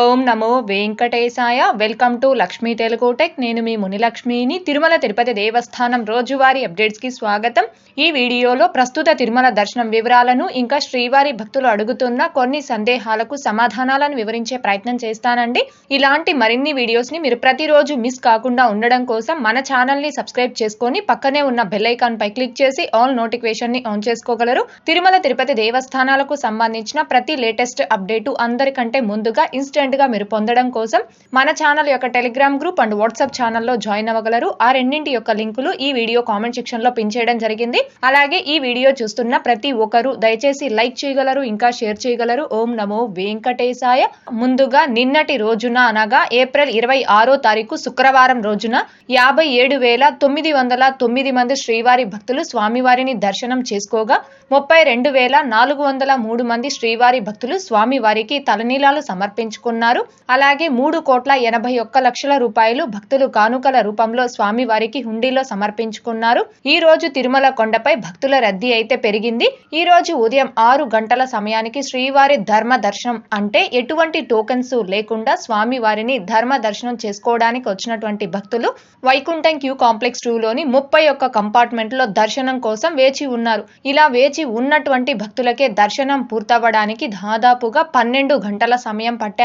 ఓం నమో వెంకటేశాయ. Welcome to Lakshmi Telugu tech నేను మీ మునిలక్ష్మిని. తిరుమల తిరుపతి దేవస్థానం రోజువారీ అప్డేట్స్కి స్వాగతం. ఈ వీడియోలో ప్రస్తుత తిరుమల దర్శనం వివరాలను ఇంకా శ్రీవారి భక్తులు అడుగుతున్న కొన్ని సందేహాలకు సమాధానాలను వివరించే ప్రయత్నం చేస్తానండి. ఇలాంటి మరిన్ని వీడియోస్ని మీరు ప్రతిరోజు మిస్ కాకుండా ఉండడం కోసం మన ఛానల్ని సబ్స్క్రైబ్ చేసుకొని పక్కనే ఉన్న బెల్ పై క్లిక్ చేసి ఆల్ నోటిఫికేషన్ని ఆన్ చేసుకోగలరు. తిరుమల తిరుపతి దేవస్థానాలకు సంబంధించిన ప్రతి లేటెస్ట్ అప్డేటు అందరికంటే ముందుగా ఇన్స్టెంట్ గా మీరు పొందడం కోసం మన ఛానల్ యొక్క టెలిగ్రామ్ గ్రూప్ అండ్ వాట్సాప్ ఛానల్లో జాయిన్ అవ్వగలరు. ఆ రెండింటి యొక్క లింకులు ఈ వీడియో కామెంట్ సెక్షన్లో పిన్ చేయడం జరిగింది. అలాగే ఈ వీడియో చూస్తున్న ప్రతి ఒక్కరూ దయచేసి లైక్ చేయగలరు ఇంకా షేర్ చేయగలరు. ఓం నమో వెంకటేశాయ. ముందుగా నిన్నటి రోజున అనగా ఏప్రిల్ ఇరవై ఆరో తారీఖు శుక్రవారం రోజున యాభై ఏడు వేల తొమ్మిది వందల తొమ్మిది మంది శ్రీవారి భక్తులు స్వామివారిని దర్శనం చేసుకోగా ముప్పై రెండు వేల నాలుగు వందల మూడు మంది శ్రీవారి భక్తులు స్వామివారికి తలనీలాలు సమర్పించుకున్నారు. అలాగే మూడు కోట్ల ఎనభై ఒక్క లక్షల రూపాయలు భక్తులు కానుకల రూపంలో స్వామివారికి హుండీలో సమర్పించుకున్నారు. ఈ రోజు తిరుమల కొండపై భక్తుల రద్దీ అయితే పెరిగింది. ఈ రోజు ఉదయం ఆరు గంటల సమయానికి శ్రీవారి ధర్మ దర్శనం అంటే ఎటువంటి టోకెన్స్ లేకుండా స్వామివారిని ధర్మ దర్శనం చేసుకోవడానికి వచ్చినటువంటి భక్తులు వైకుంఠం క్యూ కాంప్లెక్స్ టూ లోని ముప్పై ఒక్క కంపార్ట్మెంట్లో దర్శనం కోసం వేచి ఉన్నారు. ఇలా వేచి ఉన్నటువంటి భక్తులకే దర్శనం పూర్తవ్వడానికి దాదాపుగా పన్నెండు గంటల సమయం పట్టే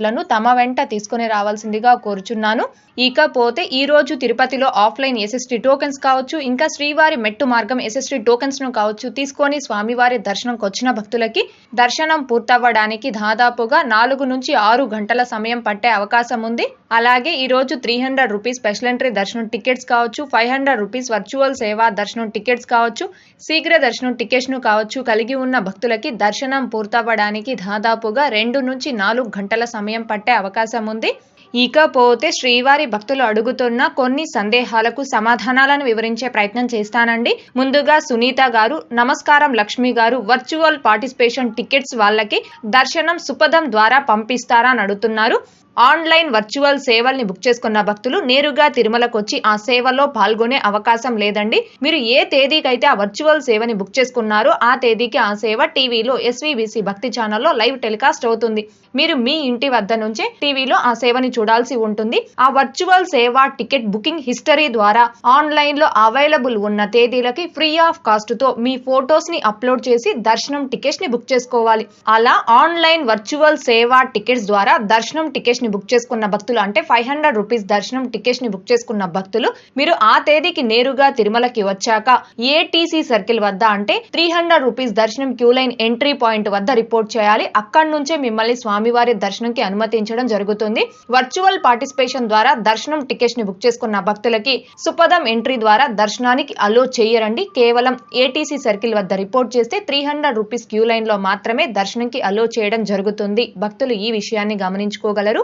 కార్డులను తమ వెంట తీసుకుని రావాల్సిందిగా కోరుచున్నాను. ఇకపోతే ఈ రోజు తిరుపతిలో ఆఫ్లైన్ ఎస్ఎస్టి టోకెన్స్ కావచ్చు ఇంకా శ్రీవారి మెట్టు మార్గం ఎస్ఎస్టి టోకెన్స్ను కావచ్చు తీసుకొని స్వామివారి దర్శనంకి వచ్చిన భక్తులకి దర్శనం పూర్తవ్వడానికి దాదాపుగా నాలుగు నుంచి ఆరు గంటల సమయం పట్టే అవకాశం ఉంది. అలాగే ఈ రోజు three hundred rupees special entry దర్శనం టికెట్స్ కావచ్చు ఫైవ్ హండ్రెడ్ రూపీస్ వర్చువల్ సేవా దర్శనం టికెట్స్ కావచ్చు శీఘ్ర దర్శనం టికెట్స్ను కావచ్చు కలిగి ఉన్న భక్తులకి దర్శనం పూర్తవ్వడానికి దాదాపుగా రెండు నుంచి నాలుగు గంటల సమయం పట్టే అవకాశం ఉంది. ఇకపోతే శ్రీవారి భక్తులు అడుగుతున్న కొన్ని సందేహాలకు సమాధానాలను వివరించే ప్రయత్నం చేస్తానండి. ముందుగా సునీత గారు నమస్కారం లక్ష్మి గారు వర్చువల్ పార్టిసిపేషన్ టికెట్స్ వాళ్ళకి దర్శనం సుపదం ద్వారా పంపిస్తారా అని అడుగుతున్నారు. ఆన్లైన్ వర్చువల్ సేవల్ని బుక్ చేసుకున్న భక్తులు నేరుగా తిరుమలకు వచ్చి ఆ సేవలో పాల్గొనే అవకాశం లేదండి. మీరు ఏ తేదీకైతే ఆ వర్చువల్ సేవని బుక్ చేసుకున్నారో ఆ తేదీకి ఆ సేవ టీవీలో ఎస్వీబీసీ భక్తి ఛానల్లో లైవ్ టెలికాస్ట్ అవుతుంది. మీరు మీ ఇంటి వద్ద నుంచే టీవీలో ఆ సేవని చూడాల్సి ఉంటుంది. ఆ వర్చువల్ సేవ టికెట్ బుకింగ్ హిస్టరీ ద్వారా ఆన్లైన్లో అవైలబుల్ ఉన్న తేదీలకి ఫ్రీ ఆఫ్ కాస్ట్తో మీ ఫొటోస్ని అప్లోడ్ చేసి దర్శనం టికెట్స్ని బుక్ చేసుకోవాలి. అలా ఆన్లైన్ వర్చువల్ సేవ టికెట్స్ ద్వారా దర్శనం టికెట్స్ ని బుక్ చేసుకున్న భక్తులు అంటే ఫైవ్ హండ్రెడ్ రూపీస్ దర్శనం టికెట్స్ని బుక్ చేసుకున్న భక్తులు మీరు ఆ తేదీకి నేరుగా తిరుమలకి వచ్చాక ఏటీసీ సర్కిల్ వద్ద అంటే త్రీ హండ్రెడ్ రూపీస్ దర్శనం క్యూ లైన్ ఎంట్రీ పాయింట్ వద్ద రిపోర్ట్ చేయాలి. అక్కడి నుంచే మిమ్మల్ని స్వామివారి దర్శనంకి అనుమతించడం జరుగుతుంది. వర్చువల్ పార్టిసిపేషన్ ద్వారా దర్శనం టికెట్స్ని బుక్ చేసుకున్న భక్తులకి సుపదం ఎంట్రీ ద్వారా దర్శనానికి అలో చేయరండి. కేవలం ఏటీసీ సర్కిల్ వద్ద రిపోర్ట్ చేస్తే త్రీ హండ్రెడ్ రూపీస్ క్యూ లైన్లో మాత్రమే దర్శనంకి అలో చేయడం జరుగుతుంది. భక్తులు ఈ విషయాన్ని గమనించుకోగలరు.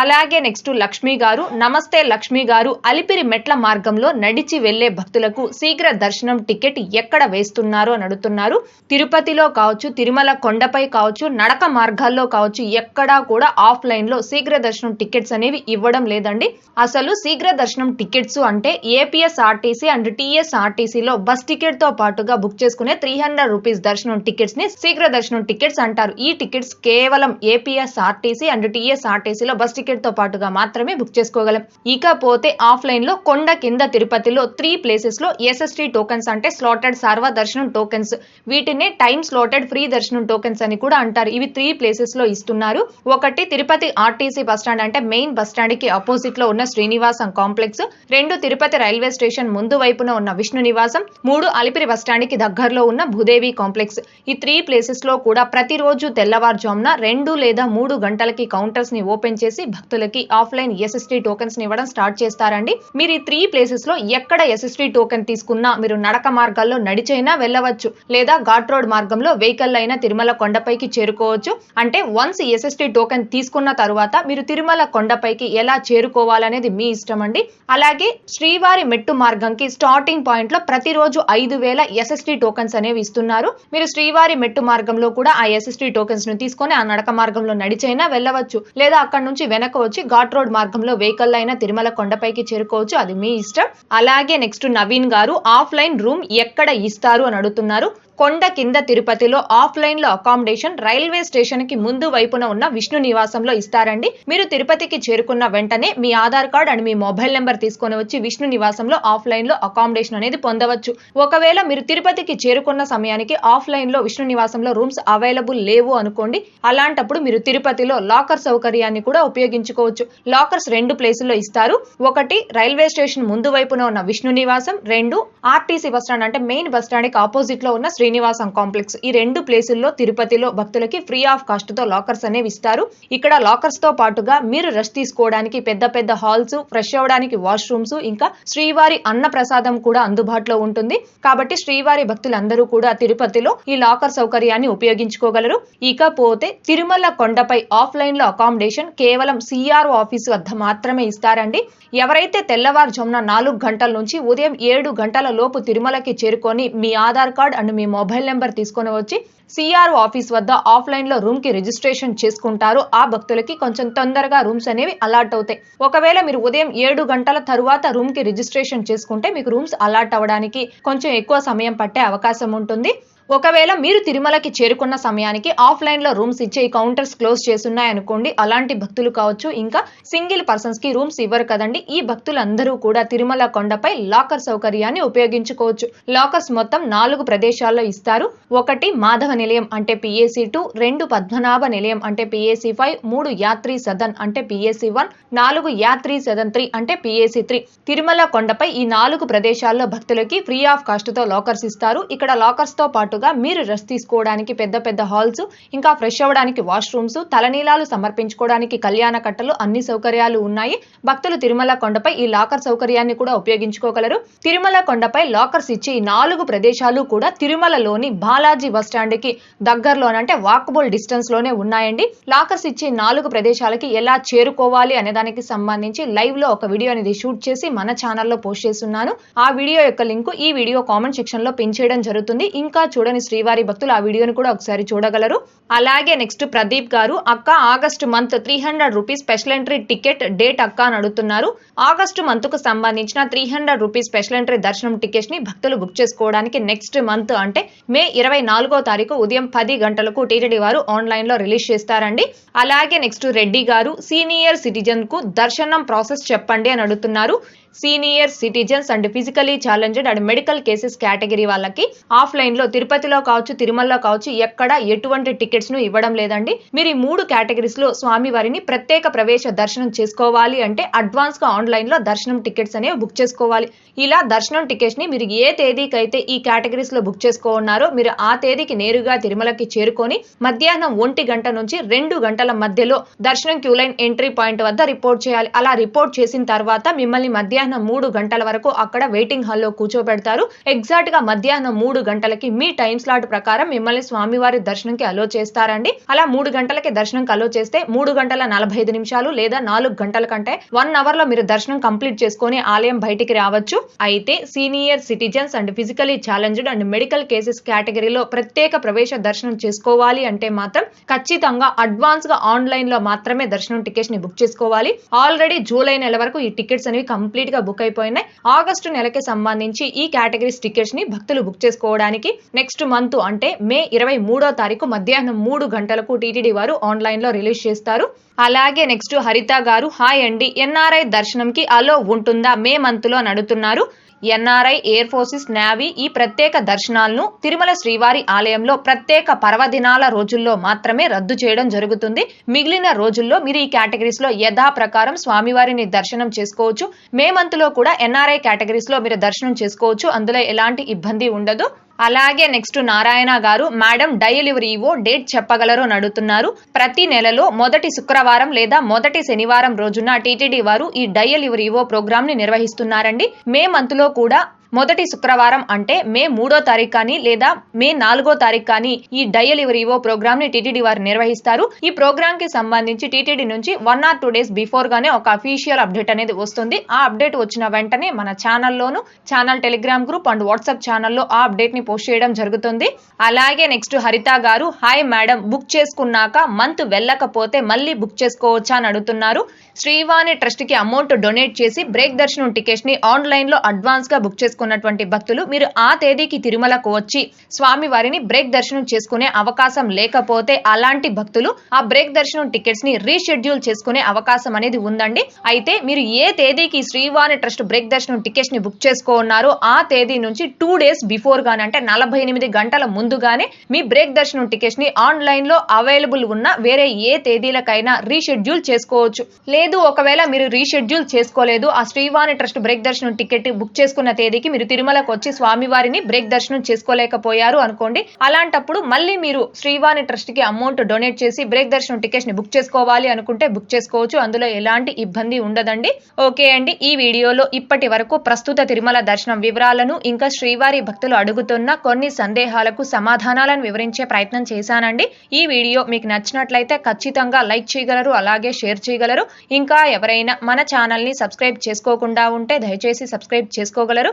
అలాగే నెక్స్ట్ లక్ష్మి గారు నమస్తే లక్ష్మి గారు అలిపిరి మెట్ల మార్గంలో నడిచి వెళ్ళే భక్తులకు శీఘ్ర దర్శనం టికెట్ ఎక్కడ వేస్తున్నారు అని అడుగుతున్నారు. తిరుపతిలో కావచ్చు తిరుమల కొండపై కావచ్చు నడక మార్గాల్లో కావచ్చు ఎక్కడా కూడా ఆఫ్లైన్లో శీఘ్ర దర్శనం టికెట్స్ అనేవి ఇవ్వడం లేదండి. అసలు శీఘ్ర దర్శనం టికెట్స్ అంటే ఏపీఎస్ఆర్టీసీ అండ్ టీఎస్ఆర్టీసీలో బస్ టికెట్తో పాటుగా బుక్ చేసుకునే త్రీ హండ్రెడ్ రూపీస్ దర్శనం టికెట్స్ని శీఘ్ర దర్శనం టికెట్స్ అంటారు. ఈ టికెట్స్ కేవలం ఏపీఎస్ఆర్టీసీ అండ్ టీఎస్ఆర్టీసీలో బస్ టికెట్తో పాటుగా మాత్రమే బుక్ చేసుకోగలం. ఇకపోతే ఆఫ్లైన్లో కొండ కింద తిరుపతిలో త్రీ ప్లేసెస్లో ఎస్ఎస్టీ టోకెన్స్ అంటే స్లాటెడ్ సర్వ దర్శనం టోకెన్స్. వీటినే టైం స్లాటెడ్ ఫ్రీ దర్శనం టోకెన్స్ అని కూడా అంటారు. ఇవి త్రీ ప్లేసెస్లో ఇస్తున్నారు. ఒకటి తిరుపతి ఆర్టీసీ బస్ స్టాండ్ అంటే మెయిన్ బస్ స్టాండ్కి అపోజిట్లో ఉన్న శ్రీనివాసం కాంప్లెక్స్. రెండు తిరుపతి రైల్వే స్టేషన్ ముందు వైపున ఉన్న విష్ణు నివాసం. మూడు అలిపిరి బస్ స్టాండ్కి దగ్గరలో ఉన్న భూదేవి కాంప్లెక్స్. ఈ త్రీ ప్లేసెస్లో కూడా ప్రతిరోజు తెల్లవారుజామున రెండు లేదా మూడు గంటలకి కౌంటర్స్ని ఓపెన్ చేసి భక్తులకి ఆఫ్లైన్ ఎస్ఎస్టీ టోకెన్స్ ఇవ్వడం స్టార్ట్ చేస్తారండి. మీరు ఈ త్రీ ప్లేసెస్లో ఎక్కడ ఎస్ఎస్టీ టోకెన్ తీసుకున్నా మీరు నడక మార్గాల్లో నడిచైనా వెళ్ళవచ్చు. లేదా ఘాట్ రోడ్ మార్గంలో వెహికల్ అయినా తిరుమల కొండపైకి చేరుకోవచ్చు. అంటే వన్స్ ఎస్ఎస్టీ టోకెన్ తీసుకున్న తరువాత మీరు తిరుమల కొండపైకి ఎలా చేరుకోవాలనేది మీ ఇష్టం అండి అలాగే శ్రీవారి మెట్టు మార్గంకి స్టార్టింగ్ పాయింట్లో ప్రతిరోజు ఐదు వేల ఎస్ఎస్టీ టోకెన్స్ అనేవి ఇస్తున్నారు. మీరు శ్రీవారి మెట్టు మార్గంలో కూడా ఆ ఎస్ఎస్టీ టోకెన్స్ను తీసుకొని ఆ నడక మార్గంలో నడిచైనా వెళ్ళవచ్చు. లేదా అక్కడ నుంచి వెనక వచ్చి ఘాట్ రోడ్ మార్గంలో వెహికల్ అయినా తిరుమల కొండపైకి చేరుకోవచ్చు. అది మీ ఇష్టం. అలాగే నెక్స్ట్ నవీన్ గారు ఆఫ్లైన్ రూమ్ ఎక్కడ ఇస్తారు అని అడుగుతున్నారు. కొండ కింద తిరుపతిలో ఆఫ్లైన్లో అకామిడేషన్ రైల్వే స్టేషన్కి ముందు వైపున ఉన్న విష్ణు నివాసంలో ఇస్తారండి. మీరు తిరుపతికి చేరుకున్న వెంటనే మీ ఆధార్ కార్డ్ అండ్ మీ మొబైల్ నెంబర్ తీసుకొని వచ్చి విష్ణు నివాసంలో ఆఫ్లైన్లో అకామిడేషన్ అనేది పొందవచ్చు. ఒకవేళ మీరు తిరుపతికి చేరుకున్న సమయానికి ఆఫ్లైన్లో విష్ణు నివాసంలో రూమ్స్ అవైలబుల్ లేవు అనుకోండి అలాంటప్పుడు మీరు తిరుపతిలో లాకర్ సౌకర్యాన్ని కూడా ఉపయోగించుకోవచ్చు. లాకర్స్ రెండు ప్లేసుల్లో ఇస్తారు. ఒకటి రైల్వే స్టేషన్ ముందు వైపున ఉన్న విష్ణు నివాసం. రెండు ఆర్టీసీ బస్ స్టాండ్ అంటే మెయిన్ బస్ స్టాండ్కి ఆపోజిట్లో ఉన్న శ్రీ శ్రీనివాసం కాంప్లెక్స్. ఈ రెండు ప్లేసుల్లో తిరుపతిలో భక్తులకి ఫ్రీ ఆఫ్ కాస్ట్తో లాకర్స్ అనేవి ఇస్తారు. ఇక్కడ లాకర్స్తో పాటుగా మీరు రెస్ట్ తీసుకోవడానికి పెద్ద పెద్ద హాల్స్ ఫ్రెష్ అవ్వడానికి వాష్రూమ్స్ ఇంకా శ్రీవారి అన్న ప్రసాదం కూడా అందుబాటులో ఉంటుంది. కాబట్టి శ్రీవారి భక్తులందరూ కూడా తిరుపతిలో ఈ లాకర్ సౌకర్యాన్ని ఉపయోగించుకోగలరు. ఇకపోతే తిరుమల కొండపై ఆఫ్లైన్లో అకామిడేషన్ కేవలం సిఆర్ఓ ఆఫీస్ వద్ద మాత్రమే ఇస్తారండి. ఎవరైతే తెల్లవారుజామున నాలుగు గంటల నుంచి ఉదయం ఏడు గంటల లోపు తిరుమలకి చేరుకొని మీ ఆధార్ కార్డ్ అండ్ మీ మొబైల్ నెంబర్ తీసుకొని వచ్చి సిఆర్ఓ ఆఫీస్ వద్ద ఆఫ్లైన్లో రూమ్కి రిజిస్ట్రేషన్ చేసుకుంటారు. ఆ భక్తులకి కొంచెం తొందరగా రూమ్స్ అనేవి అలాట్ అవుతాయి. ఒకవేళ మీరు ఉదయం ఏడు గంటల తరువాత రూమ్కి రిజిస్ట్రేషన్ చేసుకుంటే మీకు రూమ్స్ అలాట్ అవ్వడానికి కొంచెం ఎక్కువ సమయం పట్టే అవకాశం ఉంటుంది. ఒకవేళ మీరు తిరుమలకి చేరుకున్న సమయానికి ఆఫ్లైన్లో రూమ్స్ ఇచ్చే ఈ కౌంటర్స్ క్లోజ్ చేస్తున్నాయనుకోండి అలాంటి భక్తులు కావచ్చు ఇంకా సింగిల్ పర్సన్స్కి రూమ్స్ ఇవ్వరు కదండి ఈ భక్తులందరూ కూడా తిరుమల కొండపై లాకర్ సౌకర్యాన్ని ఉపయోగించుకోవచ్చు. లాకర్స్ మొత్తం నాలుగు ప్రదేశాల్లో ఇస్తారు. ఒకటి మాధవ నిలయం అంటే పిఏసీ టూ రెండు పద్మనాభ నిలయం అంటే పిఏసీ ఫైవ్ మూడు యాత్రి సదన్ అంటే పిఏసీ వన్ నాలుగు యాత్రి సదన్ త్రీ అంటే పిఏసీ త్రీ. తిరుమల కొండపై ఈ నాలుగు ప్రదేశాల్లో భక్తులకి ఫ్రీ ఆఫ్ కాస్ట్తో లాకర్స్ ఇస్తారు. ఇక్కడ లాకర్స్తో పాటుగా మీరు రెస్ట్ తీసుకోవడానికి పెద్ద పెద్ద హాల్స్ ఇంకా ఫ్రెష్ అవ్వడానికి వాష్రూమ్స్ తలనీలాలు సమర్పించుకోవడానికి కళ్యాణ కట్టలు అన్ని సౌకర్యాలు ఉన్నాయి. భక్తులు తిరుమల కొండపై ఈ లాకర్ సౌకర్యాన్ని కూడా ఉపయోగించుకోగలరు. తిరుమల కొండపై లాకర్స్ ఇచ్చే ఈ నాలుగు ప్రదేశాలు కూడా తిరుమలలోని బాలాజీ బస్ స్టాండ్కి దగ్గరలోనంటే వాకబుల్ డిస్టెన్స్లోనే ఉన్నాయండి. లాకర్స్ ఇచ్చే నాలుగు ప్రదేశాలకి ఎలా చేరుకోవాలి అనే దానికి సంబంధించి లైవ్లో ఒక వీడియో అనేది షూట్ చేసి మన ఛానల్లో పోస్ట్ చేస్తున్నాను. ఆ వీడియో యొక్క లింక్ ఈ వీడియో కామెంట్ సెక్షన్లో పిన్ చేయడం జరుగుతుంది. ఇంకా చూడని శ్రీవారి భక్తులు ఆ వీడియోని కూడా ఒకసారి చూడగలరు. అలాగే నెక్స్ట్ ప్రదీప్ గారు అక్క August month three hundred rupees special entry ticket date అక్క అని అడుగుతున్నారు. ఆగస్టు మంత్కు సంబంధించిన three hundred rupees special entry దర్శనం టికెట్స్ని భక్తులు బుక్ చేసుకోవడానికి నెక్స్ట్ మంత్ అంటే మే ఇరవై నాలుగో తారీఖు ఉదయం పది గంటలకు టీటీడీ వారు ఆన్లైన్లో రిలీజ్ చేస్తారండి. అలాగే నెక్స్ట్ రెడ్డి గారు సీనియర్ సిటిజన్కు దర్శనం ప్రాసెస్ చెప్పండి అని అడుగుతున్నారు. Senior citizens and physically challenged and medical cases category వాళ్ళకి ఆఫ్లైన్లో తిరుపతిలో కావచ్చు తిరుమలలో కావచ్చు ఎక్కడ ఎటువంటి టికెట్స్ను ఇవ్వడం లేదండి. మీరు ఈ మూడు కేటగిరీస్లో స్వామివారిని ప్రత్యేక ప్రవేశ దర్శనం చేసుకోవాలి అంటే అడ్వాన్స్గా ఆన్లైన్లో దర్శనం టికెట్స్ అనేవి బుక్ చేసుకోవాలి. ఇలా దర్శనం టికెట్స్ని మీరు ఏ తేదీకి అయితే ఈ కేటగిరీస్లో బుక్ చేసుకోన్నారో మీరు ఆ తేదీకి నేరుగా తిరుమలకి చేరుకొని మధ్యాహ్నం ఒంటి గంట నుంచి రెండు గంటల మధ్యలో దర్శనం క్యూ లైన్ ఎంట్రీ పాయింట్ వద్ద రిపోర్ట్ చేయాలి. అలా రిపోర్ట్ చేసిన తర్వాత మిమ్మల్ని మధ్యాహ్నం మూడు గంటల వరకు అక్కడ వెయిటింగ్ హాల్లో కూర్చోబెడతారు. ఎగ్జాక్ట్గా మధ్యాహ్నం మూడు గంటలకి మీ టైం స్లాట్ ప్రకారం మిమ్మల్ని స్వామివారి దర్శనంకి అలో చేస్తారండి. అలా మూడు గంటలకి దర్శనంకి అలో చేస్తే మూడు గంటల నలభై ఐదు నిమిషాలు లేదా నాలుగు గంటల కంటే వన్ అవర్లో మీరు దర్శనం కంప్లీట్ చేసుకొని ఆలయం బయటికి రావచ్చు. అయితే senior citizens and physically challenged and medical cases కేటగిరీలో ప్రత్యేక ప్రవేశ దర్శనం చేసుకోవాలి అంటే మాత్రం ఖచ్చితంగా అడ్వాన్స్గా ఆన్లైన్లో మాత్రమే దర్శనం టికెట్స్ని బుక్ చేసుకోవాలి. ఆల్రెడీ జూలై నెల వరకు ఈ టికెట్స్ అనేవి కంప్లీట్ గా బుక్ అయిపోయినాయి. ఆగస్టు నెలకి సంబంధించి ఈ కేటగిరీస్ టికెట్స్ని భక్తులు బుక్ చేసుకోవడానికి నెక్స్ట్ మంత్ అంటే మే ఇరవై మూడో తారీఖు మధ్యాహ్నం మూడు గంటలకు టీటీడీ వారు ఆన్లైన్లో రిలీజ్ చేస్తారు. అలాగే నెక్స్ట్ హరిత గారు హాయ్ అండి ఎన్ఆర్ఐ దర్శనంకి అలో ఉంటుందా? మే మంత్లో నడుతున్నారు. ఎన్ఆర్ఐ ఎయిర్ ఫోర్సెస్ నేవీ ఈ ప్రత్యేక దర్శనాలను తిరుమల శ్రీవారి ఆలయంలో ప్రత్యేక పర్వదినాల రోజుల్లో మాత్రమే రద్దు చేయడం జరుగుతుంది. మిగిలిన రోజుల్లో మీరు ఈ కేటగిరీస్లో యథాప్రకారం స్వామివారిని దర్శనం చేసుకోవచ్చు. మే మంత్లో కూడా ఎన్ఆర్ఐ కేటగిరీస్లో మీరు దర్శనం చేసుకోవచ్చు. అందులో ఎలాంటి ఇబ్బంది ఉండదు. అలాగే నెక్స్ట్ నారాయణ గారు మేడం డెలివరీ ఈవో డేట్ చెప్పగలరో నడుతున్నారు ప్రతి నెలలో మొదటి శుక్రవారం లేదా మొదటి శనివారం రోజున టీటీడీ వారు ఈ డెలివరీ ఈవో ప్రోగ్రామ్ని నిర్వహిస్తున్నారండి. మే మంత్లో కూడా మొదటి శుక్రవారం అంటే మే మూడో తారీఖు కానీ లేదా మే నాలుగో తారీఖు కానీ ఈ డయలివరీవో ప్రోగ్రామ్ని టీటీడీ వారు నిర్వహిస్తారు. ఈ ప్రోగ్రామ్కి సంబంధించి టీటీడీ నుంచి one or two days before గానే ఒక అఫీషియల్ అప్డేట్ అనేది వస్తుంది. ఆ అప్డేట్ వచ్చిన వెంటనే మన ఛానల్లోను channel telegram group and WhatsApp ఛానల్లో ఆ అప్డేట్ని పోస్ట్ చేయడం జరుగుతుంది. అలాగే next Haritha garu hi madam book చేసుకున్నాక మంత్ వెళ్ళకపోతే మళ్ళీ బుక్ చేసుకోవచ్చా? అని అడుగుతున్నారు. శ్రీవాణి ట్రస్ట్కి అమౌంట్ డొనేట్ చేసి బ్రేక్ దర్శనం టికెట్స్ని ఆన్లైన్లో అడ్వాన్స్గా బుక్ చేసుకున్నటువంటి భక్తులు మీరు ఆ తేదీకి తిరుమలకు వచ్చి స్వామి వారిని బ్రేక్ దర్శనం చేసుకునే అవకాశం లేకపోతే అలాంటి భక్తులు ఆ బ్రేక్ దర్శనం టికెట్స్ని రీషెడ్యూల్ చేసుకునే అవకాశం అనేది ఉందండి. అయితే మీరు ఏ తేదీకి శ్రీవాణి ట్రస్ట్ బ్రేక్ దర్శనం టికెట్స్ని బుక్ చేసుకోన్నారో ఆ తేదీ నుంచి టూ డేస్ బిఫోర్ గానే అంటే నలభై ఎనిమిది గంటల ముందుగానే మీ బ్రేక్ దర్శనం టికెట్స్ని ఆన్లైన్లో అవైలబుల్ ఉన్న వేరే ఏ తేదీలకైనా రీషెడ్యూల్ చేసుకోవచ్చు. లేదు ఒకవేళ మీరు రీషెడ్యూల్ చేసుకోలేదు ఆ శ్రీవాణి ట్రస్ట్ బ్రేక్ దర్శనం టికెట్ బుక్ చేసుకున్న తేదీకి మీరు తిరుమలకు వచ్చి స్వామివారిని బ్రేక్ దర్శనం చేసుకోలేకపోయారు అనుకోండి అలాంటప్పుడు మళ్ళీ మీరు శ్రీవాణి ట్రస్ట్కి అమౌంట్ డొనేట్ చేసి బ్రేక్ దర్శనం టికెట్స్ని బుక్ చేసుకోవాలి అనుకుంటే బుక్ చేసుకోవచ్చు. అందులో ఎలాంటి ఇబ్బంది ఉండదండి. ఓకే అండి ఈ వీడియోలో ఇప్పటి వరకు ప్రస్తుత తిరుమల దర్శనం వివరాలను ఇంకా శ్రీవారి భక్తులు అడుగుతున్న కొన్ని సందేహాలకు సమాధానాలను వివరించే ప్రయత్నం చేశానండి. ఈ వీడియో మీకు నచ్చినట్లయితే ఖచ్చితంగా లైక్ చేయగలరు అలాగే షేర్ చేయగలరు. ఇంకా ఎవరైనా మన ఛానల్ని సబ్స్క్రైబ్ చేసుకోకుండా ఉంటే దయచేసి సబ్స్క్రైబ్ చేసుకోగలరు.